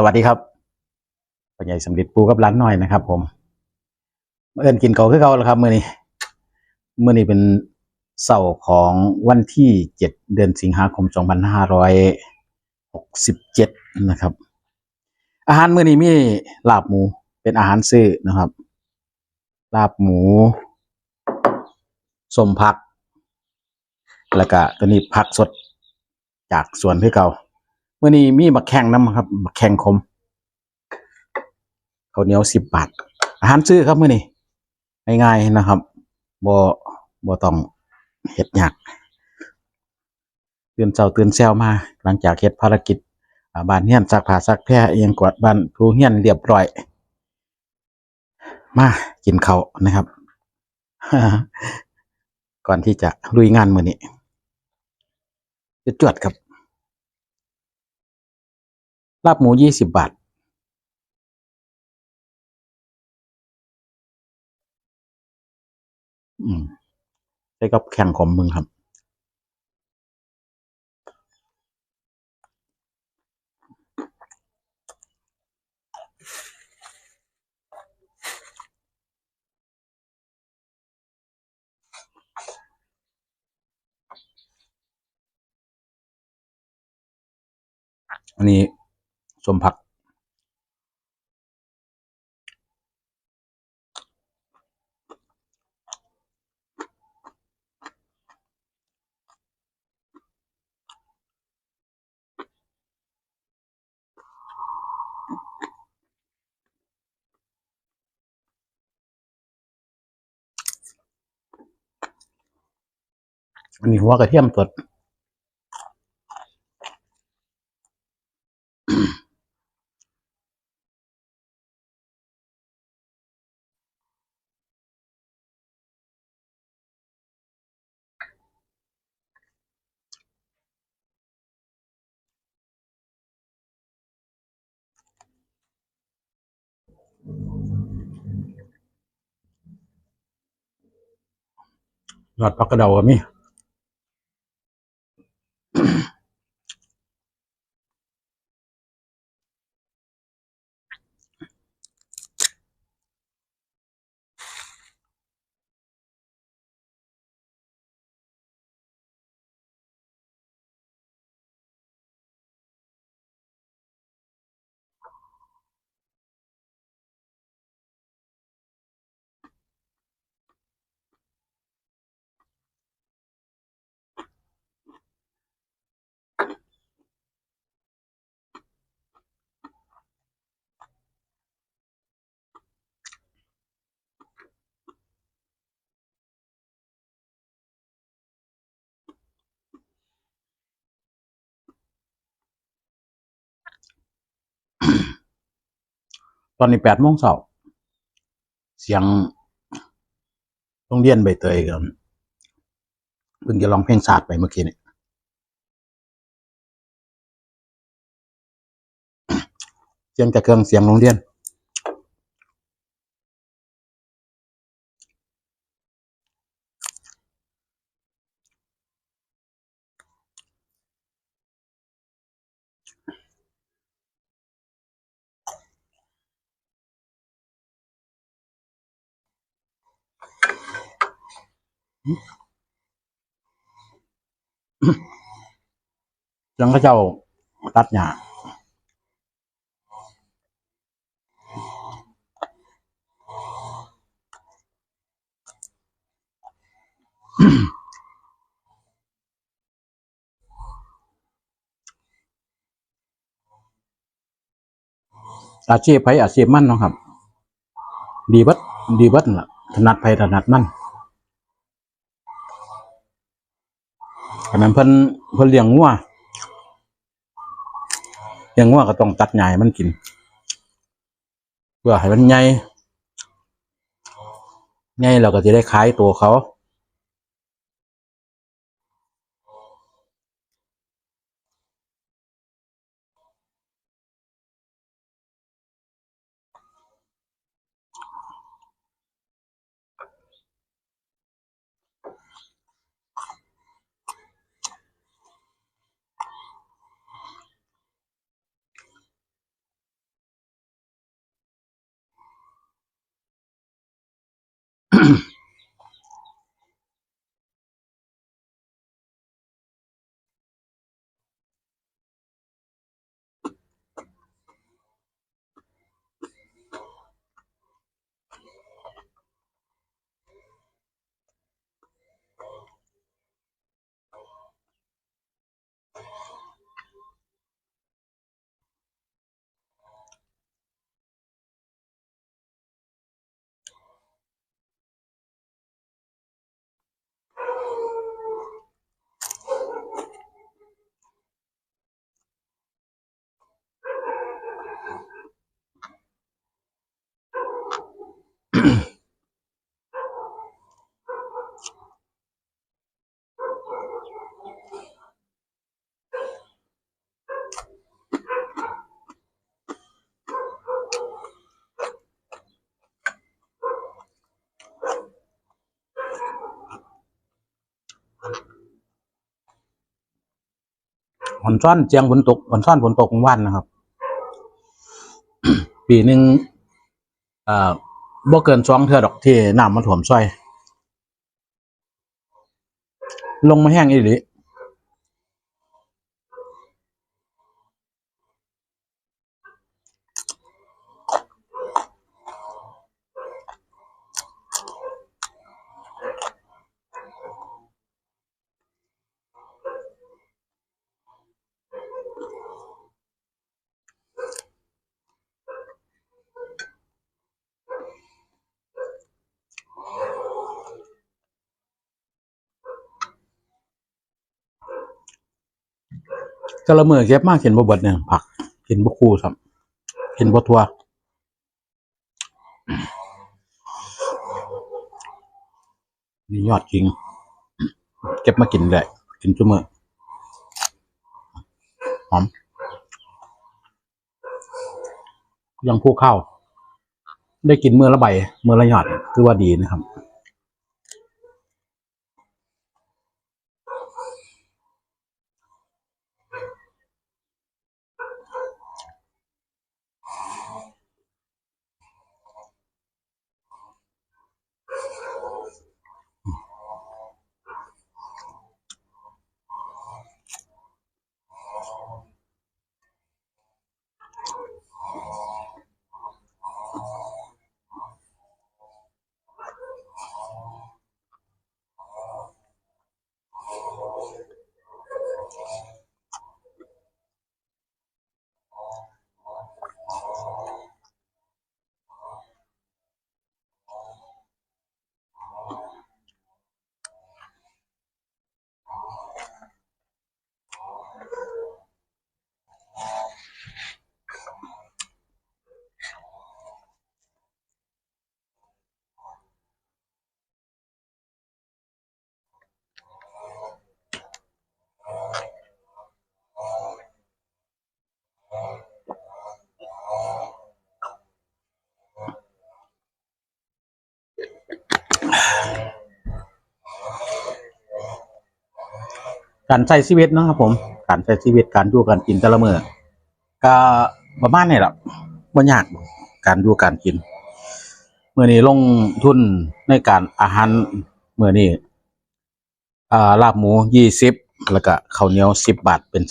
สวัสดีครับปัญญาสำลิดปูกับร้านหน้อยนะครับ ผม เอินกินเก่าคือเก่าแล้วครับมื้อนี้มื้อนี้เป็นเสาร์ของวันที่เจ็ดเดือนสิงหาคมสองพันห้าร้อยหกสิบเจ็ดนะครับ อาหารมื้อนี้มีลาบหมูเป็นอาหารซื้อนะครับ ลาบหมูสมผัก แล้วก็ตัวนี้ผักสดจากสวนคือเก่า เมื่อนี้มีบักแข่งน้ำครับบักแข่งคมข้าวเหนียวสิบบาท อาหารซื้อครับเมื่อนี้ง่ายๆนะครับบ่บ่ต้องเฮ็ดหยากตื่นเช้าตื่นแซวมา หลังจากเฮ็ดภารกิจบ้านเฮียนซักผ้าซักแพร่เอียงกวาดบ้านครูเฮียนเรียบร้อย มากินเขานะครับ ก่อนที่จะลุยงานมื้อนี้จวดครับ ลาบหมูยี่สิบบาท อืมใช้กับแข่งของมึงครับ อันนี้ สมผัก อันนี้หัวกระเทียมสด ยอดผักกระเดาก็มี ตอนนี้แปดโมงเช้าเสียงโรงเรียนใบเตยกันเพิ่งจะร้องเพลงศาสตร์ไปเมื่อกี้เนี่ยเสียงจากเครื่องเสียงโรงเรียน เสียงเขาเจ้าตัดหญ้าอาชีพไผอาชีพมั่นเนาะครับ ดีบัดดีบัดล่ะถนัดไผถนัดมั่น ขณะเพิ่นเพิ่นเลี้ยงงัวเลี้ยงงัวก็ต้องตัดหญ้มันกิน เพื่อให้มันใหญ่ใหญ่เราก็จะได้ขายตัวเขา ฝนซ่อนเจียงฝนตกฝนซ่อนฝนตกของวันนะครับ ปีหนึ่งเอ่อบ่เกินสองเทือดอกที่น้ำมันถ่วมซอย ลงมาแห้งอีหลี ก็ละเมอเก็บมากเห็นบ่เบิดเนี่ยผักเห็นบ่คู่ครับเห็นบ่ทัวนี่ยอดจริง เก็บมากินเลยกินจุมือหอมยังพูข้าวได้กินเมื่อละใบเมื่อละหยอดคือว่าดีนะครับ การใช้ชีวิตเนาะครับ ผม การใช้ชีวิตการอยู่การกินแต่ละมื้อก็ประมาณนี้แหละบ่ยากการอยู่การกินเมื้อนี้ลงทุนในการอาหารเมื้อนี้อ่าลาบหมู20แล้วก็ข้าวเหนียว10บบาทเป็น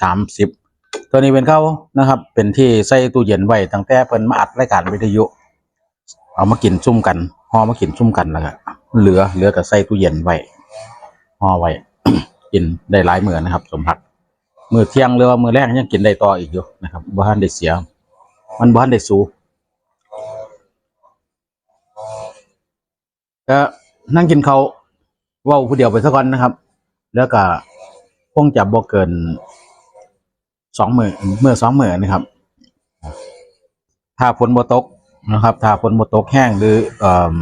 30ตัวนี้เป็นข้าวนะครับ เป็นที่ใส่ตู้เย็นไว้ตั้งแต่เพิ่นมาอัดรายการวิทยุ เอามากินซุ่มกันห่อมากินซุ่มกันแล้วก็เหลือเหลือก็ใส่ตู้เย็นไว้ห่อไว้ กินได้หลายมือนะครับ สมผักมือเที่ยงหรือว่ามือแรกยังกินได้ต่ออีกอยู่นะครับบ่ทันได้เสีย มันบ่ทันได้สูก็นั่งกินเขาวเว้าผู้เดียวไปซะก่อนนะครับ แล้วก็คงจะบ่เกินสองมื้อมื้อสองมือนะครับ ถ้าฝนบ่ตกนะครับ ถ้าฝนบ่ตกแห้งหรือเอ่อ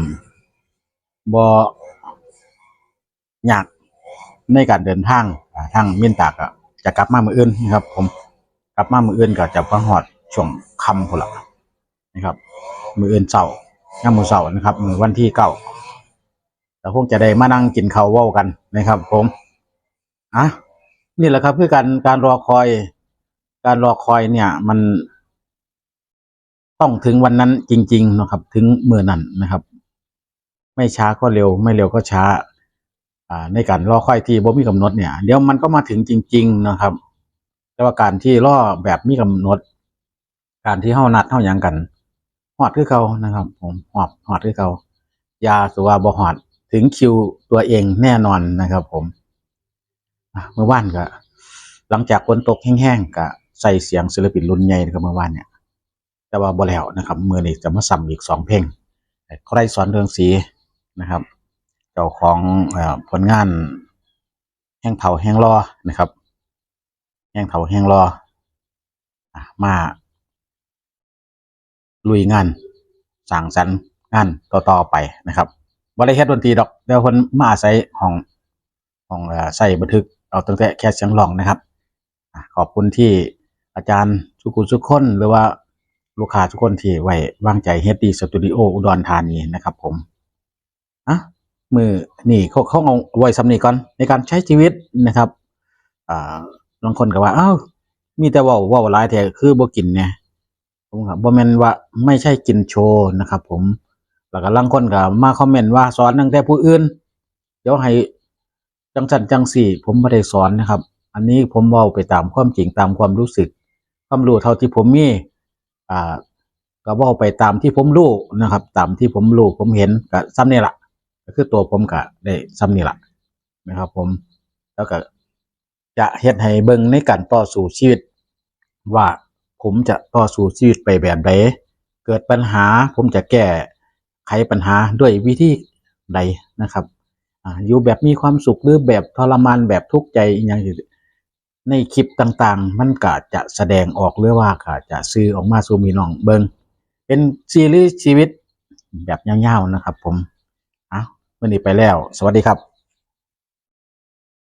บ่ยาก ในการเดินทางทางเมียนตากะจะกลับมามื้ออื่นนะครับ ผมกลับมามื้ออื่นก็จะมาฮอดช่วงคำพุ่นละนะครับ มื้ออื่นเช้ายามมื้อเช้านะครับ มือวันที่เก้าแล้วคงจะได้มานั่งกินข้าวเว้ากันนะครับ ผมอะนี่แหละครับคือการการรอคอย การรอคอยเนี่ย มันต้องถึงวันนั้นจริง ๆ นะครับ ถึงเมื่อนั้นนะครับ ไม่ช้าก็เร็ว ไม่เร็วก็ช้า ในการรอค่อยที่บ่มีกำหนดเนี่ยเดี๋ยวมันก็มาถึงจริง ๆนะครับ แต่ว่าการที่รอแบบมีกำหนด การที่เฮานัดเฮาหยังกันฮอดคือเก่านะครับ ผมฮอดฮอดคือเก่ายาสัวาบ่ฮอดถึงคิวตัวเองแน่นอนนะครับ ผมเมื่อวานก็ หลังจากฝนตกแห้งๆก็ใส่เสียงศิลปินรุ่นใหญ่นะครับเมื่อวานเนี่ยแต่ว่าบ่แล้วนะครับมือนี้จะมาซ้ำอีกสองเพลงใครสอนเรืองสีนะครับ เจ้าของอผลงาน แห้งเผาแห้งรอนะครับ แห้งเผาแห้งรอมาลุยงานสั่งสรรค์งานต่อๆไปนะครับบริเฮ็ดดนตรีดอกเดี๋ยวคนมาอาศัยห้องห้องใส่บันทึกเอาตั้งแต่แค่เสียงร้องนะครับขอบคุณที่อาจารย์สุกุลสุขคนหรือว่าลูกค้าทุกคนที่ไว้วางใจเฮดดีสตูดิโออุดรธานีนะครับผมอะ มือนี่เขาเขาเอาไว้สำนีก่อนในการใช้ชีวิตนะครับอ่าบางคนก็ว่าอ้าวมีแต่ว่าว่าหลายแต่คือบ่กินเนี่ยผมครับบ่แม่นว่าไม่ใช่กินโชว์นะครับ ผมแล้วก็ลางคนก็มาคอมเมนต์ว่าสอนตั้งแต่ผู้อื่น เดี๋ยวให้จังสันจังสี่ผมไม่ได้สอนนะครับ อันนี้ผมเว้าไปตามความจริงตามความรู้สึก ความรู้เท่าที่ผมมีอ่าก็เว้าไปตามที่ผมรู้นะครับ ตามที่ผมรู้ผมเห็นก็ซ้ำนี่ละ ก็คือตัวผมก็ได้ซ้ำนี่แหละนะครับ ผมแล้วก็จะเฮ็ดให้เบิ่งในการต่อสู้ชีวิต ว่าผมจะต่อสู้ชีวิตไปแบบใดเกิดปัญหาผมจะแก้ไขปัญหาด้วยวิธีใดนะครับอยู่แบบมีความสุขหรือแบบทรมานแบบทุกข์ใจอย่างในคลิปต่างๆ มันก็จะแสดงออกหรือว่าก็จะซื้อออกมาสู่มีน้องเบิงเป็นซีรีส์ชีวิตแบบยาวๆนะครับผม วันนี้ไปแล้ว สวัสดีครับ